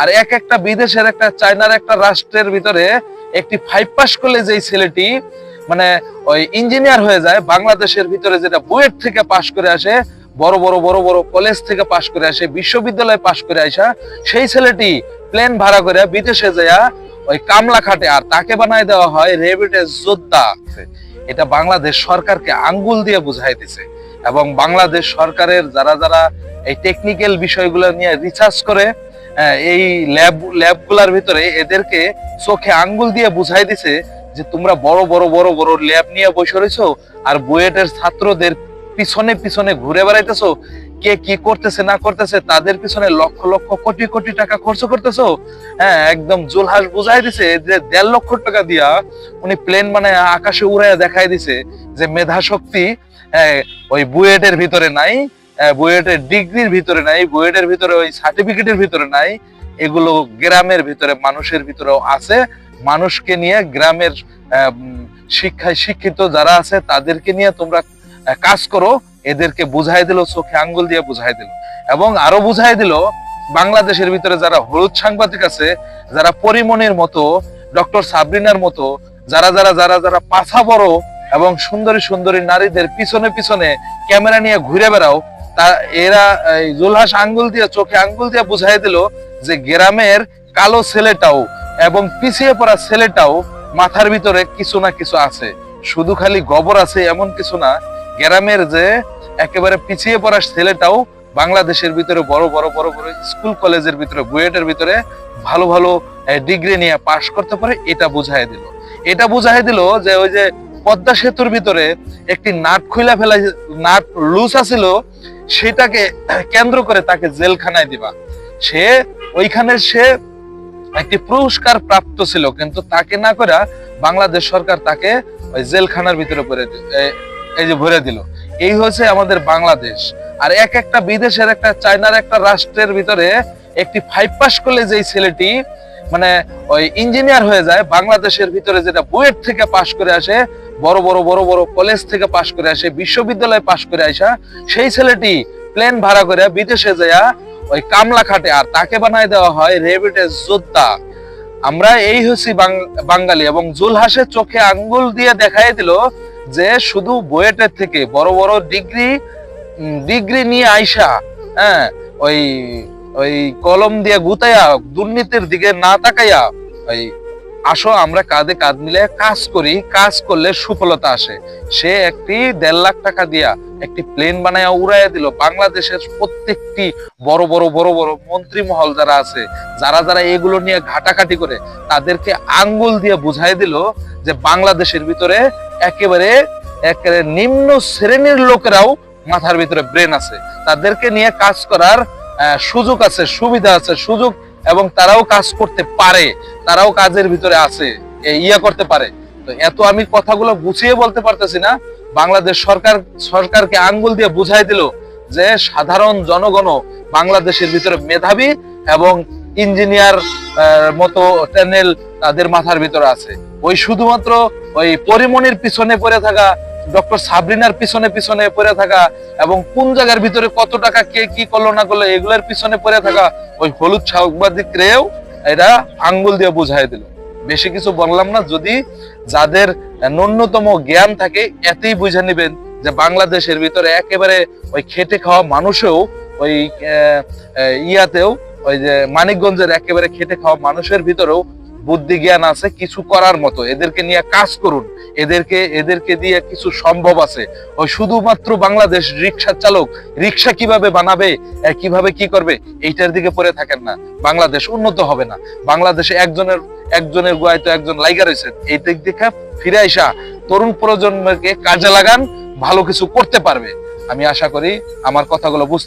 আর এক একটা বিদেশের, একটা চায়নার, একটা রাষ্ট্রের ভিতরে একটি ফাইভ পাস করলে যেই ছেলেটি মানে ওই ইঞ্জিনিয়ার হয়ে যায়, বাংলাদেশের ভিতরে যেটা বুয়েট থেকে পাশ করে আসে, বড় বড় বড় বড় কলেজ থেকে পাশ করে আসে, বিশ্ববিদ্যালয়ে পাশ করে আসা, সেই ছেলেটি প্লেন ভাড়া করে বিদেশে যায় ওই কামলা খাটে আর তাকে বানায় দেওয়া হয় রেবিটেজ যোদ্ধা এটা বাংলাদেশ সরকারকে আঙ্গুল দিয়ে বুঝাই দিছে এবং বাংলাদেশ সরকারের যারা যারা এই টেকনিক্যাল বিষয়গুলো নিয়ে রিসার্চ করে এই ল্যাব ল্যাবগুলোর ভিতরে এদেরকে চোখে আঙ্গুল দিয়ে বুঝাই দিছে যে তোমরা বড় বড় বড় বড় ল্যাব নিয়ে বসে রয়েছো আর বুয়েটের ছাত্রদের পিছনে পিছনে ঘুরে বেড়াইতেছো কে কি করতেছে না করতেছে তাদের পিছনে লক্ষ লক্ষ কোটি কোটি টাকা খরচ করতেছো। হ্যাঁ একদম জুলহাস বুঝাই দিছে যে দেড় লক্ষ টাকা দিয়া উনি প্লেন মানে আকাশে উড়াইয়া দেখাই দিছে যে মেধা শক্তি হ্যাঁ, ওই বুয়েটের ভিতরে নাই। বুয়েটের ডিগ্রির ভিতরে নাই, বুয়েটের ভিতরে ওই সার্টিফিকেটের ভিতরে নাই, এগুলো গ্রামের ভিতরে, মানুষের ভিতরেও আছে। মানুষকে নিয়ে গ্রামের শিক্ষায় শিক্ষিত যারা আছে, তাদেরকে নিয়ে তোমরা কাজ করো। এদেরকে বুঝাই দিল, চোখে আঙ্গুল দিয়ে বুঝাই দিল। এবং আরও বুঝাই দিল, বাংলাদেশের ভিতরে যারা হলুদ সাংবাদিক আছে, যারা পরিমণির মতো, ডক্টর সাবরিনার মতো, যারা যারা যারা যারা পাছা বড় এবং সুন্দরী সুন্দরী নারীদের পিছনে পিছনে ক্যামেরা নিয়ে ঘুরে বেড়াও তা এরা এই জুলহাস আঙ্গুল দিয়ে, চোখে আঙ্গুল দিয়ে বুঝাই দিল যে গ্রামের কালো ছেলেটাও এবং পিছিয়ে পড়া ছেলেটাও মাথার ভিতরে কিছু না কিছু আছে। শুধু খালি গোবর আছে এমন কিছু না, গ্রামের যে একেবারে পিছিয়ে পড়া ছেলেটাও বাংলাদেশের ভিতরে বড় বড় বড় বড় স্কুল, কলেজের ভিতরে, বুয়েটের ভিতরে ভালো ভালো ডিগ্রি নিয়ে পাশ করতে পারে, এটা বুঝাই দিল। এটা বুঝাই দিল যে ওই যে পদ্মা সেতুর ভিতরে একটি নাট খুইলা ফেলা নাট লুজ আছিল, সেটাকে কেন্দ্র করে তাকে জেলখানায় দিবা। সে, ওইখানে সে একটি পুরস্কার প্রাপ্ত ছিল, কিন্তু তাকে না করে বাংলাদেশ সরকার তাকে ওই জেলখানার ভিতরে ভরে এই যে ভরে দিল। এই হচ্ছে আমাদের বাংলাদেশ। আর এক একটা বিদেশের, একটা চায়নার, একটা রাষ্ট্রের ভিতরে একটি ফাইভ পাস করলে যেই ছেলেটি মানে ওই ইঞ্জিনিয়ার হয়ে যায়, বাংলাদেশের ভিতরে যেটা বুয়েট থেকে পাশ করে আসে, বড় বড় বড় বড় কলেজ থেকে পাশ করে আসে, বিশ্ববিদ্যালয়ে পাশ করে আসা, সেই ছেলেটি প্লেন ভাড়া করে বিদেশে যায় ওই কামলা খাটে আর তাকে বানায় দেওয়া হয় রেবিটেজ যোদ্ধা আমরা এই হচ্ছি বাঙালি এবং জুলহাসের চোখে আঙ্গুল দিয়ে দেখাই দিল যে শুধু বুয়েটের থেকে বড় বড় ডিগ্রি ডিগ্রি নিয়ে আইসা হ্যাঁ ওই ওই কলম দিয়ে গুতাইয়া দুর্নীতির দিকে না তাকাইয়া, ওই আসো আমরা কাঁধে কাঁধ মিলে কাজ করি, কাজ করলে সুফলতা আসে। সে একটি দেড় লাখ টাকা দিয়া একটি প্লেন বানায়া উড়াইয়া দিল। বাংলাদেশের প্রত্যেকটি বড় বড় বড় বড় মন্ত্রী মহল যারা আছে, যারা যারা এগুলো নিয়ে ঘাটাঘাটি করে, তাদেরকে আঙ্গুল দিয়ে বুঝাই দিল যে বাংলাদেশের ভিতরে একেবারে একেবারে নিম্ন শ্রেণির লোকেরাও মাথার ভিতরে ব্রেন আছে। তাদেরকে নিয়ে কাজ করার সুযোগ আছে, সুবিধা আছে, সুযোগ, এবং তারাও কাজ করতে পারে, তারাও কাজের ভিতরে আছে ইয়া করতে পারে। তো এত আমি কথাগুলো গুছিয়ে বলতে পারতেছি না, বাংলাদেশ সরকার, সরকারকে আঙ্গুল দিয়ে বুঝাই দিল যে সাধারণ জনগণ বাংলাদেশের ভিতরে মেধাবী এবং ইঞ্জিনিয়ার মতো ট্যানেল তাদের মাথার ভিতরে আছে। ওই শুধুমাত্র ওই পরিমণির পিছনে পড়ে থাকা ডক্টর সাবরিনার পিছনে পিছনে পড়ে থাকা এবং কোন জায়গার ভিতরে কত টাকা কে কি করল না করল, এগুলোর পিছনে পড়ে থাকা ওই হলুদ সাংবাদিক রেও এটা আঙ্গুল দিয়ে বুঝাই দিল। বেশি কিছু বললাম না, যদি যাদের ন্যূনতম জ্ঞান থাকে, এতেই বুঝে নেবেন যে বাংলাদেশের ভিতরে একেবারে ওই খেটে খাওয়া মানুষেও, ওই ইয়াতেও, ওই যে মানিকগঞ্জের একেবারে খেটে খাওয়া মানুষের ভিতরেও বুদ্ধি জ্ঞান আছে, কিছু করার মতো। এদেরকে নিয়ে কাজ করুন। এদেরকে এদেরকে দিয়ে কিছু সম্ভব আছে। ওই শুধুমাত্র বাংলাদেশ রিক্সা চালক, রিক্সা কীভাবে বানাবে কীভাবে কি করবে, এইটার দিকে পড়ে থাকেন না। বাংলাদেশ উন্নত হবে না। বাংলাদেশে একজনের একজনের গোয়ায় তো একজন লাইগা রয়েছে। এই দিক থেকে ফিরে আসা তরুণ প্রজন্মকে কাজে লাগান, ভালো কিছু করতে পারবে। আমি আশা করি আমার কথাগুলো বুঝতে